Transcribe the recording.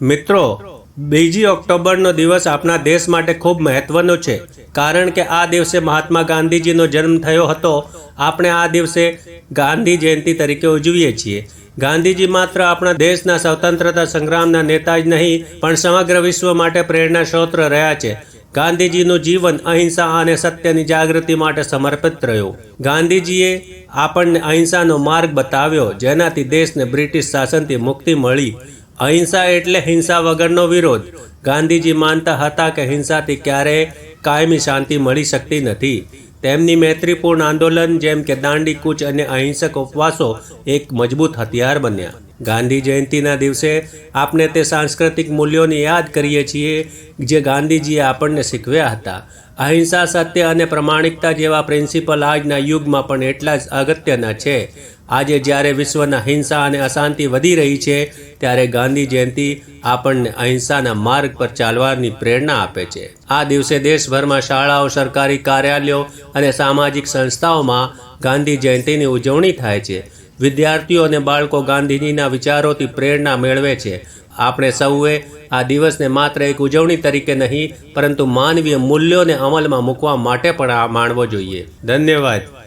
મિત્રો, બીજી ઓક્ટોબરનો દિવસ આપણા દેશ માટે ખૂબ મહત્વનો છે. કારણ કે આ દિવસે મહાત્મા ગાંધીજીનો જન્મ થયો હતો. આપણે આ દિવસે ગાંધી જયંતિ તરીકે ઉજવીએ છીએ. ગાંધીજી માત્ર આપણા દેશના સ્વતંત્રતા સંગ્રામના નેતા જ નહીં, પણ સમગ્ર વિશ્વ માટે પ્રેરણા સ્ત્રોત રહ્યા છે. ગાંધીજીનું જીવન અહિંસા અને સત્યની જાગૃતિ માટે સમર્પિત રહ્યું. ગાંધીજીએ આપણને અહિંસાનો માર્ગ બતાવ્યો, જેનાથી દેશને બ્રિટિશ શાસનથી મુક્તિ મળી. અહિંસા એટલે હિંસા વગરનો વિરોધ. ગાંધીજી માનતા હતા કે હિંસાથી ક્યારેય કાયમી શાંતિ મળી શકતી નથી. તેમની મૈત્રીપૂર્ણ આંદોલન જેમ કે દાંડી કૂચ અને અહિંસક ઉપવાસો એક મજબૂત હથિયાર બન્યા. ગાંધી જયંતિના દિવસે આપણે તે સાંસ્કૃતિક મૂલ્યોને યાદ કરીએ છીએ જે ગાંધીજીએ આપણને શીખવ્યા હતા. અહિંસા સત્ય અને પ્રમાણિકતા જેવા પ્રિન્સિપલ આજના યુગમાં પણ એટલા જ અગત્યના છે. આજે જ્યારે વિશ્વના હિંસા અને અશાંતિ વધી રહી છે, ત્યારે ગાંધી જયંતિ આપણને અહિંસાના માર્ગ પર ચાલવાની પ્રેરણા આપે છે. આ દિવસે દેશભરમાં શાળાઓ, સરકારી કાર્યાલયો અને સામાજિક સંસ્થાઓમાં ગાંધી જયંતિની ઉજવણી થાય છે. વિદ્યાર્થીઓ અને બાળકો ગાંધીજીના વિચારોથી પ્રેરણા મેળવે છે. આપણે સૌએ આ દિવસને માત્ર એક ઉજવણી તરીકે નહીં, પરંતુ માનવીય મૂલ્યોને અમલમાં મૂકવા માટે પણ આ માણવો જોઈએ. ધન્યવાદ.